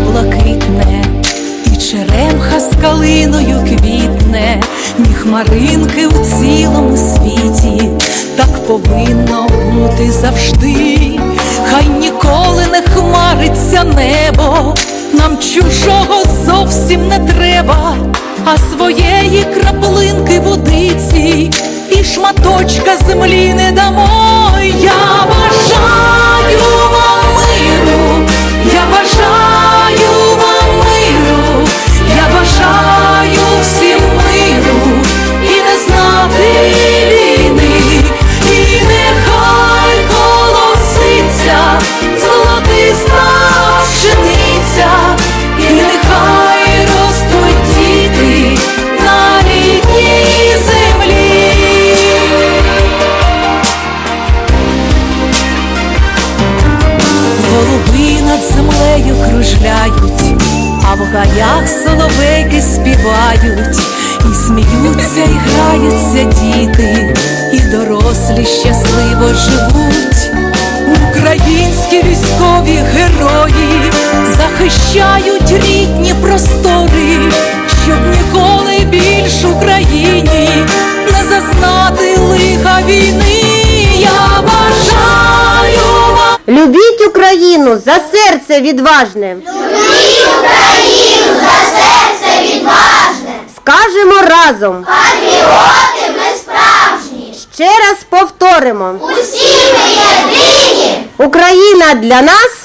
блакитне, і черемха з квітне, ні хмаринки в цілому світі, так повинно бути завжди, хай ніколи не хмариться небо, нам чужого зовсім не треба, а своєї краплинки водиці, і шматочка землі не дамо. Я над кружляють, а в гаях соловейки співають, і сміються, і граються діти, і дорослі щасливо живуть. Любіть Україну за серце відважне. Любіть Україну за серце відважне, Скажемо разом, патріоти ми справжні, ще раз повторимо. усі ми єдині, Україна для нас.